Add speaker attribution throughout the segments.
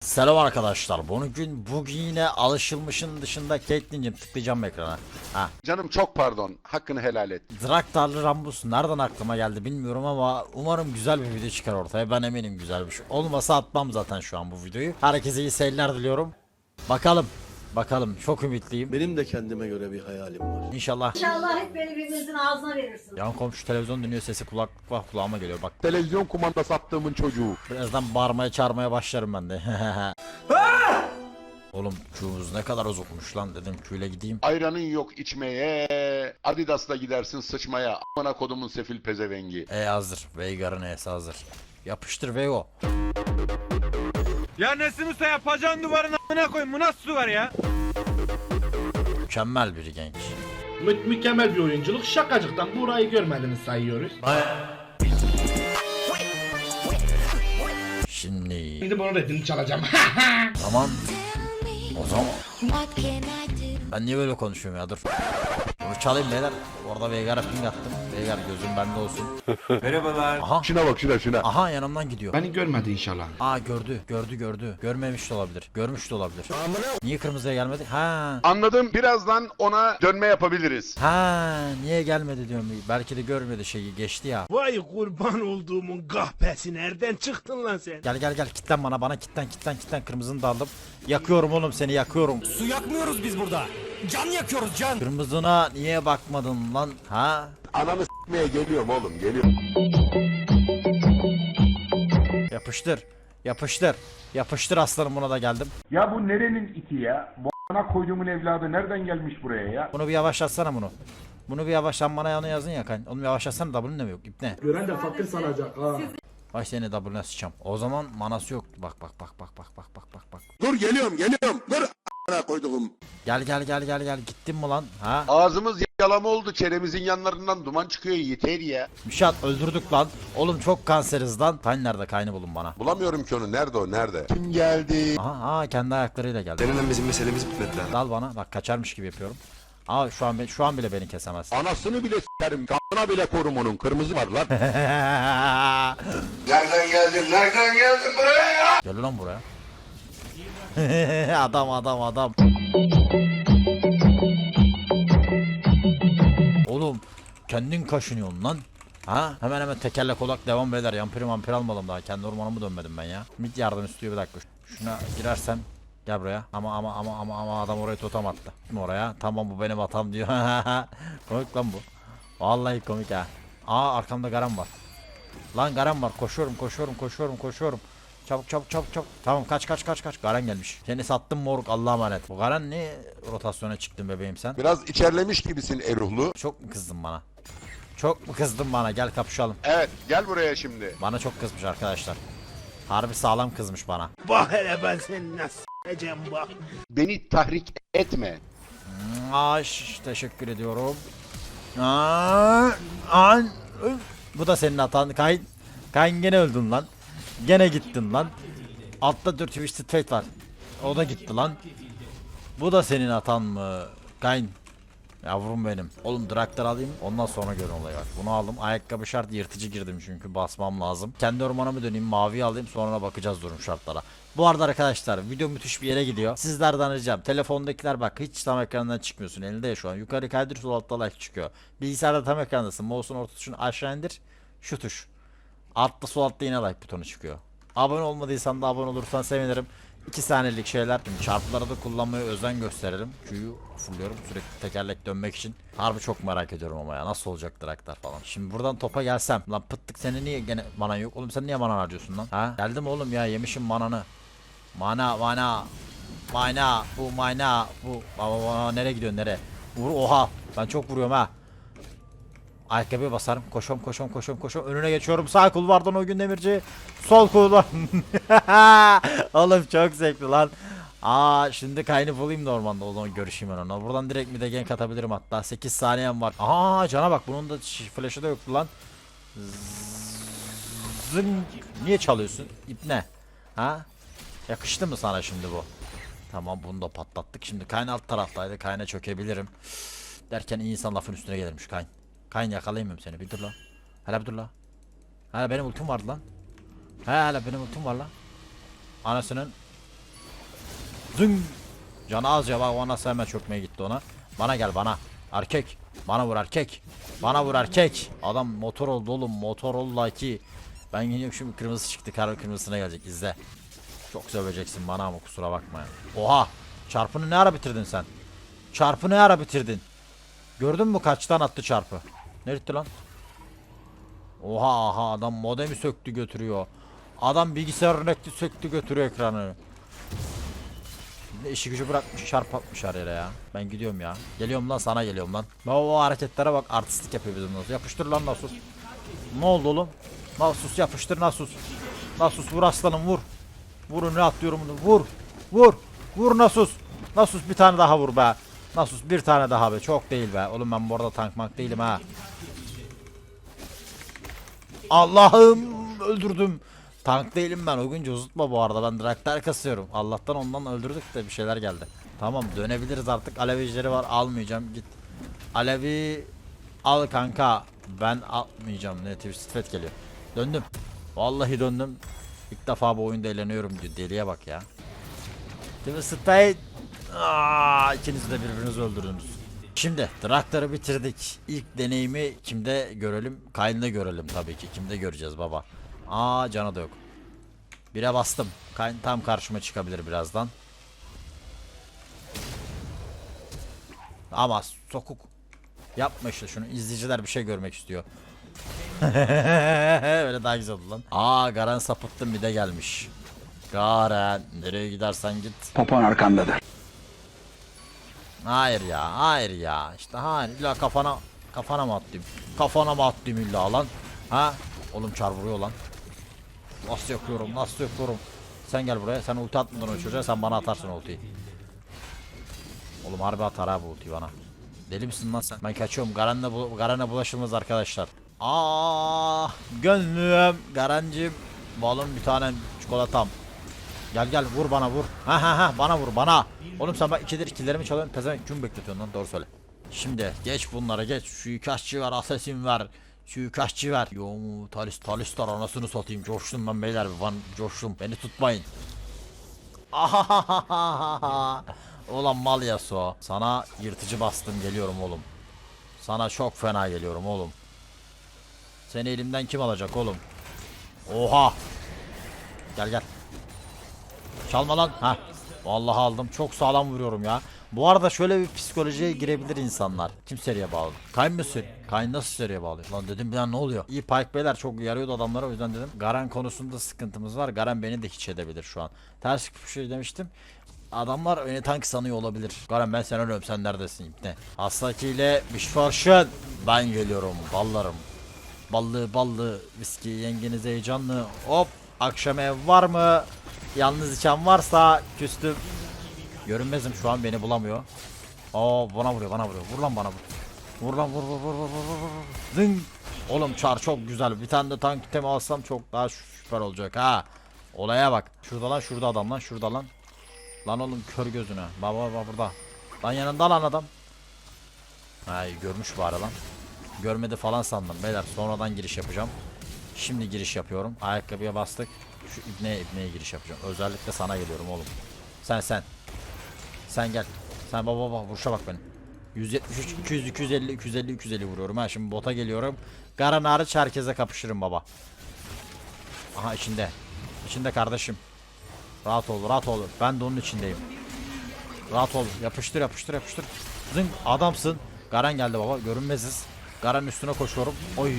Speaker 1: Selam arkadaşlar. Bugün bugün yine alışılmışın dışında Caitlyn'cim tıklayacağım ekrana. Ha.
Speaker 2: Canım çok pardon. Hakkını helal et.
Speaker 1: Draktarlı Rambus nereden aklıma geldi bilmiyorum ama umarım güzel bir video çıkar ortaya. Ben eminim güzel bir şey. Olmasa atmam zaten şu an bu videoyu. Herkese iyi seyirler diliyorum. Bakalım. Bakalım. Çok ümitliyim.
Speaker 3: Benim de kendime göre bir hayalim var.
Speaker 1: İnşallah.
Speaker 4: İnşallah hep beni birbirinizin ağzına verirsiniz.
Speaker 1: Yan komşu televizyon dinliyor sesi kulak kulak kulağıma geliyor. Bak
Speaker 2: Televizyon kumandası attığımın çocuğu.
Speaker 1: birazdan bağırmaya çağırmaya başlarım ben de. Oğlum Q'muz ne kadar uzakmış lan dedim Q'yle gideyim.
Speaker 2: Ayranın yok içmeye. Adidas'la gidersin sıçmaya. Amına kodumun sefil pezevengi.
Speaker 1: E hazır. Veigar'ın E'si hazır. Yapıştır Veigo.
Speaker 5: Ya Nesim Usta yapacağın duvarın amına koyun bu nasıl duvar ya?
Speaker 1: Mükemmel biri genç.
Speaker 6: Mü- mükemmel bir oyunculuk. Şakacıktan burayı görmediğini sayıyoruz.
Speaker 1: Şimdi
Speaker 6: Şimdi bunun redini çalacağım.
Speaker 1: tamam. O zaman ben niye böyle konuşuyorum ya dur. Bunu çalayım beyler. Orada Veigar'a ping attım. Veigar gözüm bende olsun. Merhabalar. Aha.
Speaker 2: Şuna bak şuna şuna.
Speaker 1: Aha yanımdan gidiyor.
Speaker 6: Beni görmedi inşallah.
Speaker 1: Aa gördü, gördü, gördü. Görmemiş de olabilir. Görmüş de olabilir. Niye kırmızıya gelmedi? Ha.
Speaker 2: Anladım. Birazdan ona dönme yapabiliriz.
Speaker 1: Ha, niye gelmedi diyorum. Belki de görmedi şeyi. Geçti ya.
Speaker 7: Vay kurban olduğumun kahpesi nereden çıktın lan sen?
Speaker 1: Gel gel gel kitlen bana bana kitlen kitlen kitlen kırmızını da aldım. Yakıyorum oğlum seni yakıyorum.
Speaker 7: Su yakmıyoruz biz burada. Can yakıyoruz can.
Speaker 1: Kırmızına niye bakmadın lan? Ha?
Speaker 2: Ananı s**meye geliyorum oğlum geliyorum.
Speaker 1: Yapıştır. Yapıştır. Yapıştır aslanım buna da geldim.
Speaker 8: Ya bu nerenin iti ya? Bu ana koyduğumun evladı nereden gelmiş buraya ya?
Speaker 1: Bunu bir yavaşlatsana bunu. Bunu bir yavaşlan bana yanı yazın ya kan. Onu bir yavaşlatsana W'nin de mi yok? İpne.
Speaker 6: Gören de fakir sanacak ha.
Speaker 1: Vay seni W'ne sıçacağım. O zaman manası yok. Bak bak bak bak bak bak bak bak bak.
Speaker 3: Dur geliyorum geliyorum. Dur a**ına koyduğum.
Speaker 1: Gel gel gel gel gel. Gittin mi lan? Ha?
Speaker 2: Ağzımız yalama oldu. Çenemizin yanlarından duman çıkıyor. Yeter ya.
Speaker 1: Müşat öldürdük lan. Oğlum çok kanseriz lan. Kayn nerede? Kaynı bulun bana.
Speaker 2: Bulamıyorum ki onu. Nerede o? Nerede? Kim geldi?
Speaker 1: Aha, aha kendi ayaklarıyla geldi.
Speaker 3: Seninle bizim meselemiz bitmedi daha.
Speaker 1: Dal bana. Bak kaçarmış gibi yapıyorum. Aa şu an şu an bile beni kesemez.
Speaker 2: Anasını bile s**erim. Kanına bile korum onun. Kırmızı var lan.
Speaker 3: Nereden geldin? Nereden geldin buraya ya?
Speaker 1: Gel lan buraya. adam adam adam. Kendin kaşınıyorsun lan. Ha? Hemen hemen tekerlek olak devam beyler. Yampiri vampir almadım daha. Kendi ormanımı dönmedim ben ya. Mid yardım istiyor bir dakika. Şuna girersem Gel buraya. Ama ama ama ama ama adam oraya totem attı. Kim oraya? Tamam bu benim hatam diyor. komik lan bu. Vallahi komik ha. Aa arkamda Garam var. Lan Garen var. Koşuyorum, koşuyorum, koşuyorum, koşuyorum. Çabuk çabuk çabuk çabuk. Tamam kaç kaç kaç kaç. Garen gelmiş. Seni sattım moruk Allah'a emanet. Bu Garen ne rotasyona çıktın bebeğim sen?
Speaker 2: Biraz içerlemiş gibisin Eruhlu.
Speaker 1: Çok mu kızdın bana? Çok mu kızdın bana? Gel kapışalım.
Speaker 2: Evet. Gel buraya şimdi.
Speaker 1: Bana çok kızmış arkadaşlar. Harbi sağlam kızmış bana.
Speaker 7: Bak hele ben seni nasıl s**eceğim bak.
Speaker 2: Beni tahrik etme.
Speaker 1: Aa, şş, teşekkür ediyorum. Aa, an, öf. Bu da senin hatan. Kayn, Kayn gene öldün lan. Gene gittin lan. Altta 4 Twisted Fate var. O da gitti lan. Bu da senin hatan mı? Kayn. Yavrum benim. Oğlum Draktar alayım ondan sonra görün olayı bak. Bunu aldım. Ayakkabı şart yırtıcı girdim çünkü basmam lazım. Kendi ormanımı döneyim mavi alayım sonra bakacağız durum şartlara. Bu arada arkadaşlar video müthiş bir yere gidiyor. Sizlerden ricam telefondakiler bak hiç tam ekrandan çıkmıyorsun elinde ya şu an. Yukarı kaydır sol altta like çıkıyor. Bilgisayarda tam ekrandasın. Mouse'un orta tuşunu aşağı indir. Şu tuş. Altta sol altta yine like butonu çıkıyor. Abone olmadıysan da abone olursan sevinirim. 2 saniyelik şeyler. Şimdi çarpıları da kullanmaya özen gösterelim. Q'yu fulluyorum sürekli tekerlek dönmek için. Harbi çok merak ediyorum ama ya nasıl olacak Draktar falan. Şimdi buradan topa gelsem. Lan pıttık senin niye gene manan yok? Oğlum sen niye mana harcıyorsun lan? Ha? Geldim oğlum ya yemişim mananı. Mana mana. Mana bu mana bu. Baba nereye gidiyorsun nereye? Vur oha. Ben çok vuruyorum ha. Ayakkabıya basarım. Koşuyorum koşuyorum koşuyorum koşuyorum. Önüne geçiyorum. Sağ kulvardan o gün demirci. Sol kulvar. Oğlum çok zevkli lan. Aa şimdi kaynı bulayım da ormanda o zaman görüşeyim ben onunla. Buradan direkt bir de gank atabilirim hatta. 8 saniyem var. Aa cana bak bunun da flash'ı da yoktu lan. Zınk. Niye çalıyorsun? İp ne? Ha? Yakıştı mı sana şimdi bu? Tamam bunu da patlattık. Şimdi Kayn alt taraftaydı. Kayn'a çökebilirim. Derken insan lafın üstüne gelirmiş Kayn. Kayn yakalayamıyorum seni. Bir dur lan. Hele bir dur lan. Hele benim ultim vardı lan. Hele benim ultim var lan. Anasının Zın. Canı az ya bak o nasıl hemen çökmeye gitti ona. Bana gel bana. Erkek. Bana vur erkek. Bana vur erkek. Adam motor oldu oğlum motor oldu ki. Ben gidiyorum şimdi kırmızı çıktı kar kırmızısına gelecek izle. Çok söveceksin bana ama kusura bakma. Oha. Çarpını ne ara bitirdin sen? Çarpı ne ara bitirdin? Gördün mü kaçtan attı çarpı? Ne gitti lan? Oha aha adam modemi söktü götürüyor. Adam bilgisayarını ekti söktü götürüyor ekranı. Ne işi gücü bırakmış çarp atmış her yere ya. Ben gidiyorum ya. Geliyorum lan sana geliyorum lan. O hareketlere bak artistik yapıyor bizim Nasus. Yapıştır lan Nasus. Ne oldu oğlum? Nasus yapıştır Nasus. Nasus vur aslanım vur. Vurun ne atlıyorum bunu vur. Vur. Vur Nasus. Nasus bir tane daha vur be. Nasus bir tane daha be. Çok değil be. Oğlum ben bu arada tank mank değilim ha. Allah'ım öldürdüm. Tank değilim ben. O gün cozutma bu arada. Ben traktör kasıyorum. Allah'tan ondan öldürdük de bir şeyler geldi. Tamam dönebiliriz artık. Alevicileri var. Almayacağım. Git. Alevi al kanka. Ben almayacağım. Ne Twisted geliyor. Döndüm. Vallahi döndüm. İlk defa bu oyunda eğleniyorum diyor. Deliye bak ya. Twisted Aa, ikiniz de birbirinizi öldürdünüz. Şimdi traktörü bitirdik. İlk deneyimi kimde görelim? Kayn'da görelim tabii ki. Kimde göreceğiz baba? Aa canı da yok. Bire bastım. Kayn tam karşıma çıkabilir birazdan. Ama sokuk. Yapma işte şunu. İzleyiciler bir şey görmek istiyor. Öyle daha güzel oldu lan. Aa Garen sapıttım bir de gelmiş. Garen nereye gidersen git.
Speaker 3: Papan arkandadır.
Speaker 1: Hayır ya, hayır ya. İşte hayır. İlla kafana kafana mı attım? Kafana mı attım illa lan? Ha? Oğlum çar vuruyor lan. Nasıl yakıyorum? Nasıl yakıyorum? Sen gel buraya. Sen ulti atmadan o çocuğa sen bana atarsın ultiyi. Oğlum harbi atar ha bu ultiyi bana. Deli misin lan sen? Ben kaçıyorum. Garen'le bu Garen'e bulaşılmaz arkadaşlar. Aa, gönlüm Garencim. Balım bir tane çikolatam. Gel gel vur bana vur. Ha ha ha bana vur bana. Oğlum sen bak ikidir ikilerimi çalıyorsun. Pezevenk kim bekletiyorsun lan doğru söyle. Şimdi geç bunlara geç. Suikastçı var, asesin var. Suikastçı var. Yo mu talis talistar anasını satayım. Coştum ben beyler. Van coştum. Beni tutmayın. Ulan mal yaso. Sana yırtıcı bastım geliyorum oğlum. Sana çok fena geliyorum oğlum. Seni elimden kim alacak oğlum? Oha. Gel gel. Çalma lan. Ha. Vallahi aldım. Çok sağlam vuruyorum ya. Bu arada şöyle bir psikolojiye girebilir insanlar. Kim seriye bağlı? Kayn mı seri? Kayn nasıl seriye bağlı? Lan dedim an ne oluyor? İyi Pike beyler çok yarıyordu adamlara o yüzden dedim. Garen konusunda sıkıntımız var. Garen beni de hiç edebilir şu an. Ters bir şey demiştim. Adamlar beni tank sanıyor olabilir. Garen ben sen ölüyorum sen neredesin ne? Hastaki ile Bişfarşın. Ben geliyorum ballarım. Ballı ballı viski yengeniz heyecanlı. Hop akşam ev var mı? Yalnız içen varsa küstüm. Görünmezim şu an beni bulamıyor. Aa bana vuruyor bana vuruyor. Vur lan bana vur. Vur lan vur vur vur vur vur vur. Zing. Oğlum çar çok güzel. Bir tane de tank itemi alsam çok daha süper olacak ha. Olaya bak. Şurada lan şurada adam lan şurada lan. Lan oğlum kör gözüne. Baba baba burada. Lan yanında lan adam. Ay görmüş bari lan. Görmedi falan sandım beyler. Sonradan giriş yapacağım. Şimdi giriş yapıyorum. Ayakkabıya bastık. Şu ibneye ibneye giriş yapacağım. Özellikle sana geliyorum oğlum. Sen sen. Sen gel. Sen baba baba vuruşa bak benim. 173, 200, 250, 250, 250 vuruyorum ha. Şimdi bota geliyorum. Garan hariç herkese kapışırım baba. Aha içinde. İçinde kardeşim. Rahat ol, rahat ol. Ben de onun içindeyim. Rahat ol. Yapıştır, yapıştır, yapıştır. Zın adamsın. Garan geldi baba. Görünmeziz. Garan üstüne koşuyorum. Oy,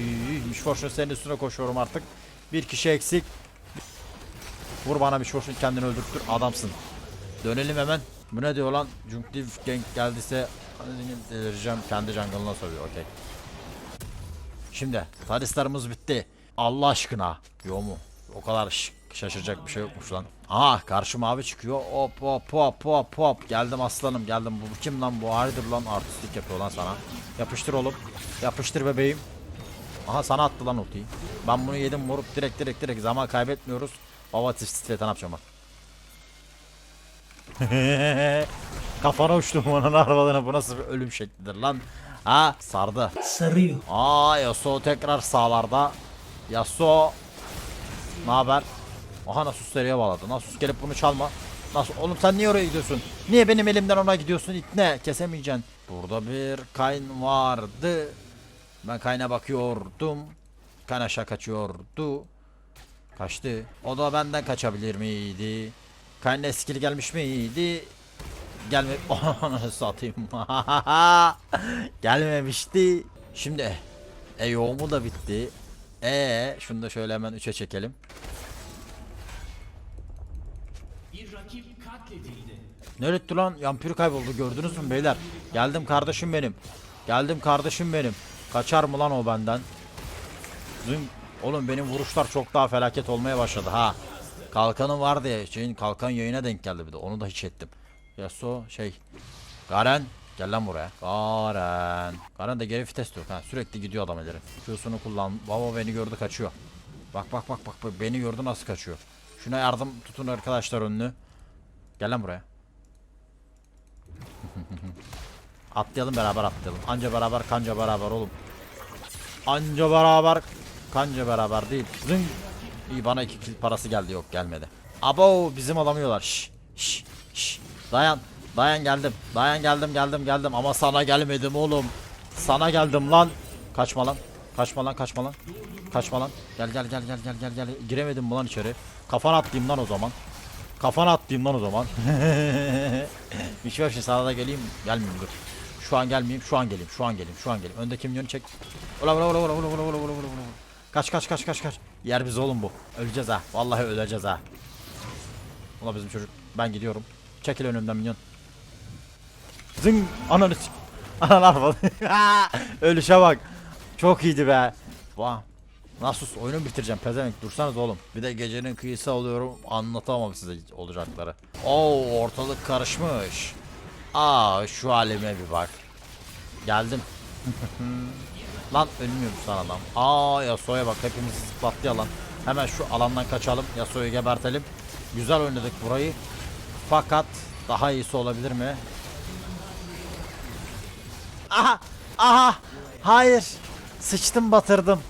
Speaker 1: Mişforşun senin üstüne koşuyorum artık. Bir kişi eksik. Vur bana Mişforşun kendini öldürttür. Adamsın. Dönelim hemen. Bu ne diyor lan? Junktif Gang geldiyse delireceğim. Kendi jungle'ına soruyor. Okey. Şimdi Talistarımız bitti. Allah aşkına. Yo mu? O kadar şaşıracak bir şey yokmuş lan. Aha karşı mavi çıkıyor. Hop hop hop hop hop. Geldim aslanım geldim. Bu kim lan bu? Hayırdır lan artistlik yapıyor lan sana. Yapıştır oğlum. Yapıştır bebeğim. Aha sana attı lan ultiyi. Ben bunu yedim vurup direkt direkt direkt zaman kaybetmiyoruz. Baba tiftiflete ne yapacağım bak. Kafana uçtum onun arabalarına bu nasıl bir ölüm şeklidir lan. Ha sardı.
Speaker 7: Sarıyor.
Speaker 1: Aa Yasuo tekrar sağlarda. Yasuo ne haber? Aha Nasus seriye bağladı. Nasus gelip bunu çalma. Nasıl? Oğlum sen niye oraya gidiyorsun? Niye benim elimden ona gidiyorsun? İtne kesemeyeceksin. Burada bir kayn vardı. Ben kayna bakıyordum. Kayn aşağı kaçıyordu. Kaçtı. O da benden kaçabilir miydi? Kayna skill gelmiş miydi? Gelme... Onu satayım. Gelmemişti. Şimdi e yoğumu da bitti. E şunu da şöyle hemen 3'e çekelim. Nerede lan? Yampiri kayboldu gördünüz mü beyler? Geldim kardeşim benim. Geldim kardeşim benim. Kaçar mı lan o benden? Zın. Oğlum benim vuruşlar çok daha felaket olmaya başladı ha. Kalkanım var diye şeyin kalkan yayına denk geldi bir de onu da hiç ettim. Yaso şey. Garen gel lan buraya. Garen. Garen de geri vites yok ha sürekli gidiyor adam ileri. Q'sunu kullan. Baba beni gördü kaçıyor. Bak bak bak bak, beni gördü nasıl kaçıyor. Şuna yardım tutun arkadaşlar önünü. Gel lan buraya. atlayalım beraber atlayalım. Anca beraber kanca beraber oğlum. Anca beraber kanca beraber değil. Zın. İyi bana iki kill parası geldi yok gelmedi. Abo bizim alamıyorlar. Şş, şş, şş. Dayan. Dayan geldim. Dayan geldim geldim geldim ama sana gelmedim oğlum. Sana geldim lan. Kaçma lan. Kaçma lan kaçma lan. Kaçma lan. Gel gel gel gel gel gel gel. Giremedim mi lan içeri? Kafana atlayayım lan o zaman. Kafana atlayayım lan o zaman. Bir şey şimdi sana da geleyim. Gelmeyeyim dur. Şu an gelmeyeyim. Şu an geleyim. Şu an geleyim. Şu an geleyim. Öndeki milyonu çek. Ula ula ula ula ula ula ula ula ula. Kaç kaç kaç kaç kaç. Yer biz oğlum bu. Öleceğiz ha. Vallahi öleceğiz ha. Ula bizim çocuk. Ben gidiyorum. Çekil önümden minyon. Zing. Ananı sik. Analar falan. Ölüşe bak. Çok iyiydi be. Vah. Nasus oyunu bitireceğim pezevenk dursanız oğlum. Bir de gecenin kıyısı oluyorum anlatamam size olacakları. Oo ortalık karışmış. Aa şu halime bir bak. Geldim. lan ölmüyorum sana lan. Aa Yasuo'ya bak hepimizi zıplattı ya. Hemen şu alandan kaçalım. Yasuo'yu gebertelim. Güzel oynadık burayı. Fakat daha iyisi olabilir mi? Aha! Aha! Hayır! Sıçtım batırdım.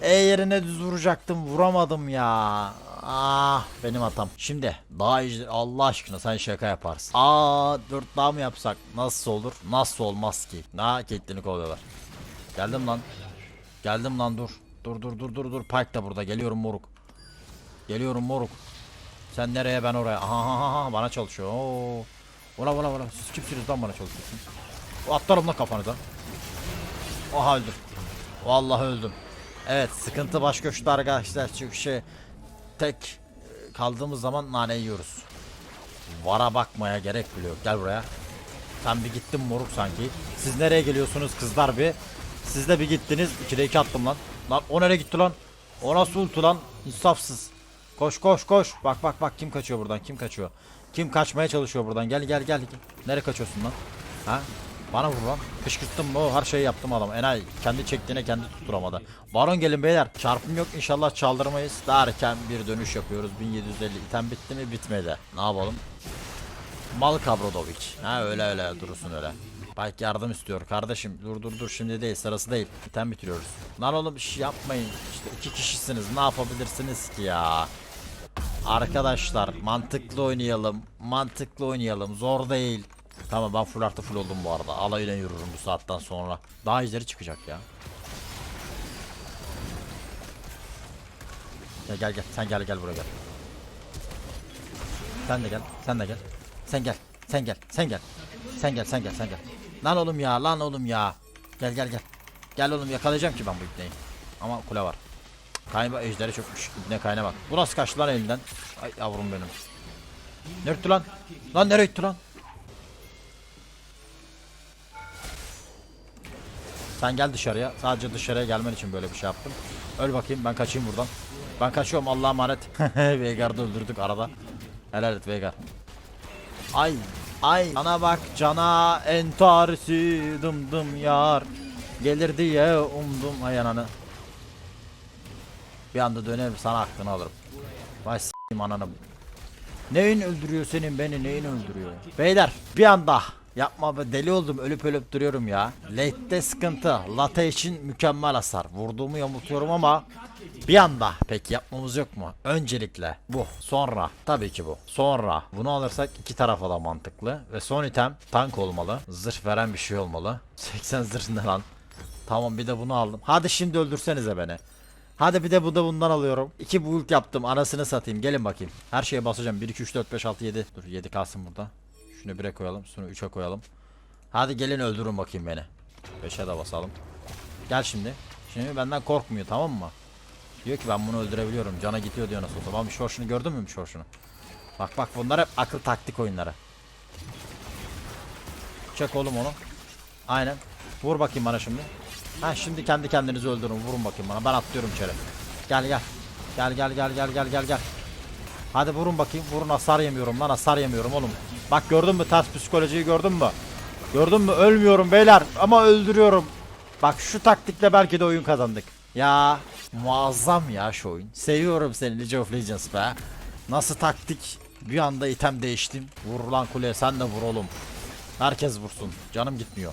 Speaker 1: E yerine düz vuracaktım vuramadım ya. Ah benim hatam. Şimdi daha ejder Allah aşkına sen şaka yaparsın. Aa 4 daha mı yapsak? Nasıl olur? Nasıl olmaz ki? Na Caitlyn'i kovalıyorlar. Geldim lan. Geldim lan dur. Dur dur dur dur dur. Pike da burada. Geliyorum moruk. Geliyorum moruk. Sen nereye ben oraya. Aha aha aha bana çalışıyor. Oo. Ula ula ula. Siz kimsiniz lan bana çalışıyorsun? Atlarım lan kafanıza. Oha öldüm. Vallahi öldüm. Evet sıkıntı baş göçtü arkadaşlar çünkü şey tek kaldığımız zaman nane yiyoruz. Vara bakmaya gerek bile yok. Gel buraya. Sen bir gittin moruk sanki. Siz nereye geliyorsunuz kızlar bir? Siz de bir gittiniz. 2'de 2 attım lan. Lan o nereye gitti lan? O nasıl ultu lan? İnsafsız. Koş koş koş. Bak bak bak kim kaçıyor buradan? Kim kaçıyor? Kim kaçmaya çalışıyor buradan? Gel gel gel. Nereye kaçıyorsun lan? Ha? Bana vur lan. Kışkırttım mı her şeyi yaptım adam. Enayi kendi çektiğine kendi tutturamadı. Baron gelin beyler. Çarpım yok inşallah çaldırmayız. Derken bir dönüş yapıyoruz. 1750 item bitti mi bitmedi. Ne yapalım? Mal Kabrodovic. Ha öyle öyle durursun öyle. Belki yardım istiyor kardeşim. Dur dur dur şimdi değil sırası değil. İtem bitiriyoruz. Lan oğlum şey yapmayın. İşte iki kişisiniz ne yapabilirsiniz ki ya? Arkadaşlar mantıklı oynayalım. Mantıklı oynayalım. Zor değil. Tamam ben full artı full oldum bu arada. Alayla yürürüm bu saatten sonra. Daha izleri çıkacak ya. Gel gel gel. Sen gel gel buraya gel. Sen de gel. Sen de gel. Sen gel. Sen gel. Sen gel. Sen gel sen gel sen gel. Lan oğlum ya lan oğlum ya. Gel gel gel. Gel oğlum yakalayacağım ki ben bu ipneyi. Ama kule var. Kayma ejderi çökmüş. İbne kayna bak. Bu nasıl kaçtı lan elinden? Ay yavrum benim. Gitti lan? Lan nereye gitti lan? Sen gel dışarıya. Sadece dışarıya gelmen için böyle bir şey yaptım. Öl bakayım ben kaçayım buradan. Ben kaçıyorum Allah'a emanet. Veigar'da öldürdük arada. Helal et Veigar. Ay ay ana bak cana entarisi dım dım yar. Gelir diye umdum ay ananı. Bir anda dönerim sana aklını alırım. Vay s**eyim ananı. Neyin öldürüyor senin beni neyin öldürüyor? Beyler bir anda Yapma be deli oldum ölüp ölüp duruyorum ya. Late'de sıkıntı. Late için mükemmel hasar. Vurduğumu yamultuyorum ama bir anda peki yapmamız yok mu? Öncelikle bu. Sonra tabii ki bu. Sonra bunu alırsak iki tarafa da mantıklı. Ve son item tank olmalı. Zırh veren bir şey olmalı. 80 zırh ne lan? Tamam bir de bunu aldım. Hadi şimdi öldürsenize beni. Hadi bir de bu da bundan alıyorum. İki build yaptım anasını satayım. Gelin bakayım. Her şeye basacağım. 1, 2, 3, 4, 5, 6, 7. Dur 7 kalsın burada. Şunu 1'e koyalım. Şunu 3'e koyalım. Hadi gelin öldürün bakayım beni. 5'e de basalım. Gel şimdi. Şimdi benden korkmuyor tamam mı? Diyor ki ben bunu öldürebiliyorum. Cana gidiyor diyor nasıl olsa. Lan bir şorşunu gördün mü bir şorşunu? Bak bak bunlar hep akıl taktik oyunları. Çek oğlum onu. Aynen. Vur bakayım bana şimdi. Ha şimdi kendi kendinizi öldürün. Vurun bakayım bana. Ben atlıyorum içeri. Gel gel. Gel gel gel gel gel gel gel. Hadi vurun bakayım. Vurun hasar yemiyorum lan. Hasar yemiyorum oğlum. Bak gördün mü ters psikolojiyi gördün mü? Gördün mü? Ölmüyorum beyler ama öldürüyorum. Bak şu taktikle belki de oyun kazandık. Ya muazzam ya şu oyun. Seviyorum seni League of Legends be. Nasıl taktik? Bir anda item değiştim. Vur lan kuleye sen de vur oğlum. Herkes vursun. Canım gitmiyor.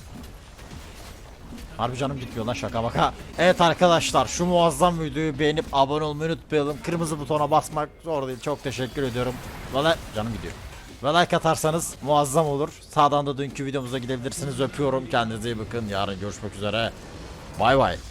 Speaker 1: Harbi canım gitmiyor lan şaka baka. Evet arkadaşlar şu muazzam videoyu beğenip abone olmayı unutmayalım. Kırmızı butona basmak zor değil. Çok teşekkür ediyorum. Valla canım gidiyor. Ve like atarsanız muazzam olur. Sağdan da dünkü videomuza gidebilirsiniz. Öpüyorum. Kendinize iyi bakın. Yarın görüşmek üzere. Bay bay.